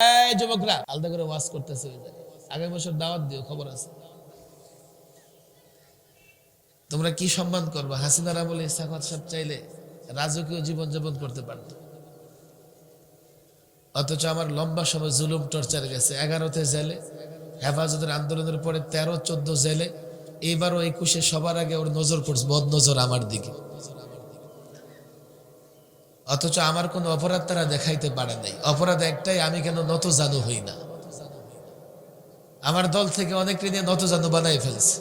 এই যুবকরা, আলাদা করে ওয়াজ করতেছে আগামী বছর দাওয়াত দিও, খবর আছে। তোমরা কি সম্মান করবে? হাসিনারা বলে সাখাত সাহেব চাইলে রাজকীয় জীবন যাপন করতে পারত। অথচ আমার লম্বা সময় জুলুম, টর্চার গেছে। এগারোতে জেলে, হেফাজতের আন্দোলনের পরে তেরো, চোদ্দ জেলে, এইবারও একুশে সবার আগে ওর নজর পড়ছে বদ নজর আমার দিকে। অথচ আমার কোনো অপরাধ তারা দেখাইতে পারে নাই। অপরাধ একটাই, আমি কেন নত জানু হই না? আমার দল থেকে অনেক নিয়ে নত জানু বানাই ফেলছে।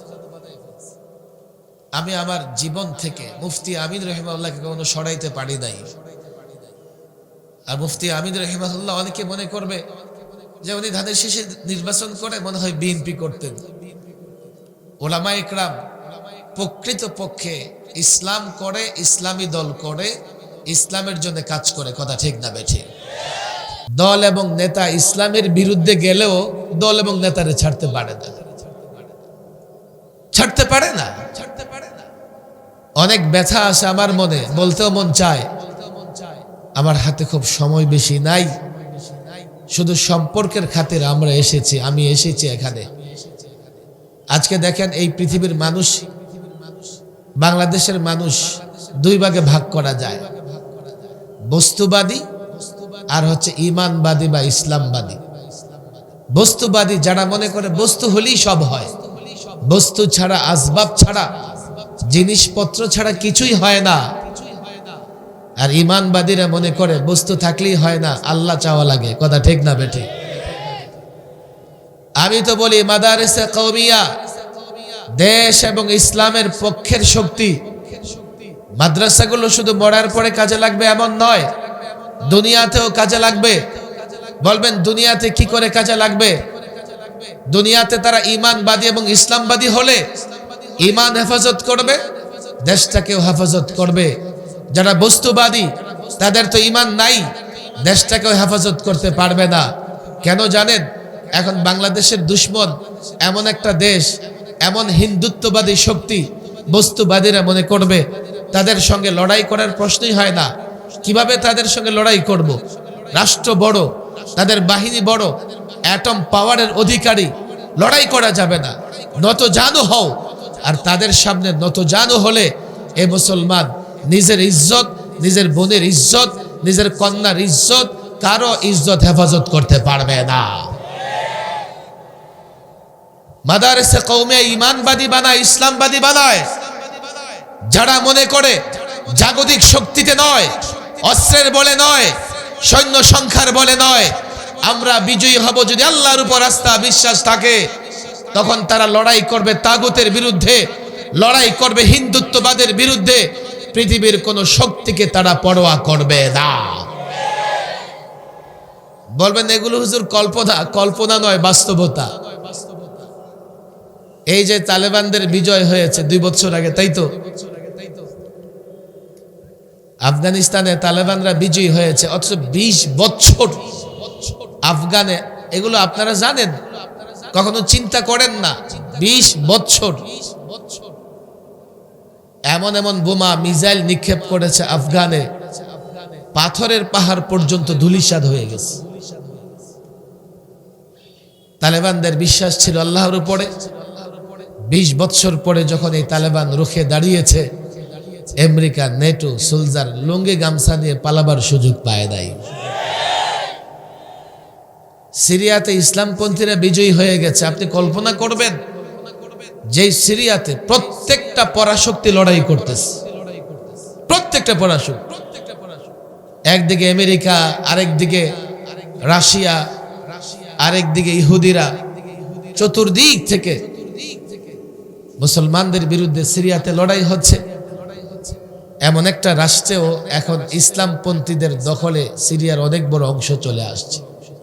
আমি আমার জীবন থেকে মুফতি আমিন রহিমাল্লাহকে কখনো সরাইতে পারি নাই। আর মুফতি আমিন রহিমাল্লাহ অনেকে মনে করবে যে উনি ধানের শেষে নির্বাচন করে মনে হয় বিএনপি করতেন। ওলামা ইকরাম প্রকৃত পক্ষে ইসলাম করে, ইসলামী দল করে ইসলামের জন্য কাজ করে, কথা ঠিক না বেঠে? দল এবং নেতা ইসলামের বিরুদ্ধে গেলেও দল এবং নেতারে ছাড়তে পারে না। ছাড়তে পারে না? ছাড়তে পারে না অনেক ব্যথা আছে আমার মনে, বলতেও মন চায়। আমার হাতে খুব সময় বেশি নাই। শুধু সম্পর্কের খাতির আমরা এসেছি, আমি এসেছি এখানে। আজকে দেখেন এই পৃথিবীর মানুষ, বাংলাদেশের মানুষ দুই ভাগে ভাগ করা যায়। বস্তুবাদী আর হচ্ছে ইমানবাদী বা ইসলামবাদী। বস্তুবাদী যারা মনে করে বস্তু হলেই সব হয়, বস্তু ছাড়া, আসবাব ছাড়া, জিনিসপত্র ছাড়া কিছুই হয় না। আর ইমানবাদীরা মনে করে বস্তু থাকলেই হয় না, আল্লাহ চাওয়া লাগে, কথা ঠিক না বেঠে? আমি তো বলি, মাদারেসে কৌমিয়া দেশ এবং ইসলামের পক্ষের শক্তি মাদ্রাসাগুলো শুধু মরার পরে কাজে লাগবে এমন নয়, দুনিয়াতেও কাজে লাগবে। বলবেন, দুনিয়াতে কি করে কাজে লাগবে? দুনিয়াতে তারা ইমানবাদী এবং ইসলামবাদী হলে ইমান হেফাজত করবে, দেশটাকেও হেফাজত করবে। যারা বস্তুবাদী, তাদের তো ইমান নাই, দেশটাকেও হেফাজত করতে পারবে না। কেন জানেন? এখন বাংলাদেশের দুশ্মন এমন একটা দেশ, এমন হিন্দুত্ববাদী শক্তি বস্তুবাদীরা মনে করবে তাদের সঙ্গে লড়াই করার প্রশ্নই হয় না। কীভাবে তাদের সঙ্গে লড়াই করব। রাষ্ট্র বড়, তাদের বাহিনী বড় অ্যাটম পাওয়ারের অধিকারী, লড়াই করা যাবে না। নত জানু হও, আর তাদের সামনে নত জানু হলে এ মুসলমান নিজের ইজ্জত, নিজের বোনের ইজ্জত, নিজের কন্যার ইজ্জত কারও ইজ্জত হেফাজত করতে পারবে না। মাদারেসে কৌমে ইমানবাদী বানায়, ইসলামবাদী বানায়। যারা মনে করে জাগতিক শক্তিতে নয়, অস্ত্রের বলে নয়, সৈন্য সংখ্যার বলে নয়, আমরা বিজয়ী হব যদি আল্লাহর উপর আস্থা, বিশ্বাস থাকে, তখন তারা লড়াই করবে তাগুতের বিরুদ্ধে, লড়াই করবে হিন্দুত্ববাদের বিরুদ্ধে, পৃথিবীর কোন শক্তিকে তারা পরোয়া করবে না। বলবেন, এগুলো হুজুর কল্পনা কল্পনা নয়, বাস্তবতা। এই যে তালেবানদের বিজয় হয়েছে দুই বছর আগে, তাই তো? আফগানিস্তানে তালেবানরা বিজয়ী হয়েছে, অথচ বিশ বছর আফগানে, এগুলো আপনারা জানেন? কখনো চিন্তা করেন না? বিশ বছর এমন এমন বোমা, মিসাইল নিক্ষেপ করেছে আফগানে, পাথরের পাহাড় পর্যন্ত ধুলিসাদ হয়ে গেছে। তালেবানদের বিশ্বাস ছিল আল্লাহর উপরে। বিশ বছর পরে যখন এই তালেবান রুখে দাঁড়িয়েছে আমেরিকা নেটো সোলজার লুঙ্গি গামছা নিয়ে পালাবার সুযোগ পায় নাই। সিরিয়াতে ইসলামপন্থীরা বিজয়ী হয়ে গেছে, আপনি কল্পনা করবেন? যেই সিরিয়াতে প্রত্যেকটা পরাশক্তি লড়াই করতেছে। প্রত্যেকটা পরাশক্তি। একদিকে আমেরিকা, আরেকদিকে রাশিয়া, আরেকদিকে ইহুদিরা। চতুর্দিক থেকে মুসলমানদের বিরুদ্ধে সিরিয়াতে লড়াই হচ্ছে। এমন একটা রাষ্ট্রেও এখন ইসলামপন্থীদের দখলে সিরিয়ার অনেক বড় অংশ চলে আসছে।